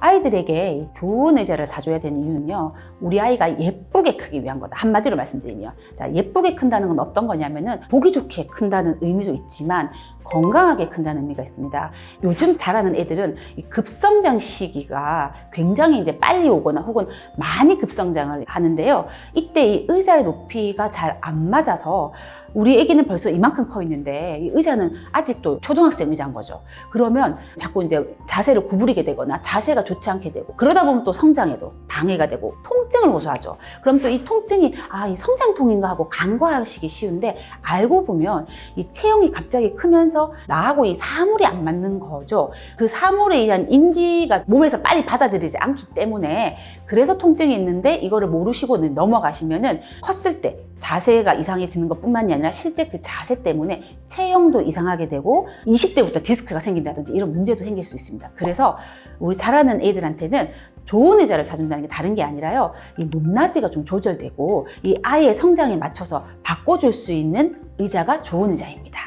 아이들에게 좋은 의자를 사줘야 되는 이유는요. 우리 아이가 예쁘게 크기 위한 거다. 한마디로 말씀드리면. 자, 예쁘게 큰다는 건 어떤 거냐면은 보기 좋게 큰다는 의미도 있지만 건강하게 큰다는 의미가 있습니다. 요즘 자라는 애들은 이 급성장 시기가 굉장히 이제 빨리 오거나 혹은 많이 급성장을 하는데요. 이때 이 의자의 높이가 잘 안 맞아서 우리 애기는 벌써 이만큼 커 있는데 이 의자는 아직도 초등학생 의자인 거죠. 그러면 자꾸 이제 자세를 구부리게 되거나 자세가 좋지 않게 되고 그러다 보면 또 성장에도 방해가 되고 통증을 호소하죠. 그럼 또 이 통증이 아, 이 성장통인가 하고 간과하시기 쉬운데 알고 보면 이 체형이 갑자기 크면서 나하고 이 사물이 안 맞는 거죠. 그 사물에 의한 인지가 몸에서 빨리 받아들이지 않기 때문에 그래서 통증이 있는데 이거를 모르시고는 넘어가시면은 컸을 때 자세가 이상해지는 것 뿐만이 아니라 실제 그 자세 때문에 체형도 이상하게 되고 20대부터 디스크가 생긴다든지 이런 문제도 생길 수 있습니다. 그래서 우리 자라는 애들한테는 좋은 의자를 사준다는 게 다른 게 아니라요. 이 높낮이가 좀 조절되고 이 아이의 성장에 맞춰서 바꿔줄 수 있는 의자가 좋은 의자입니다.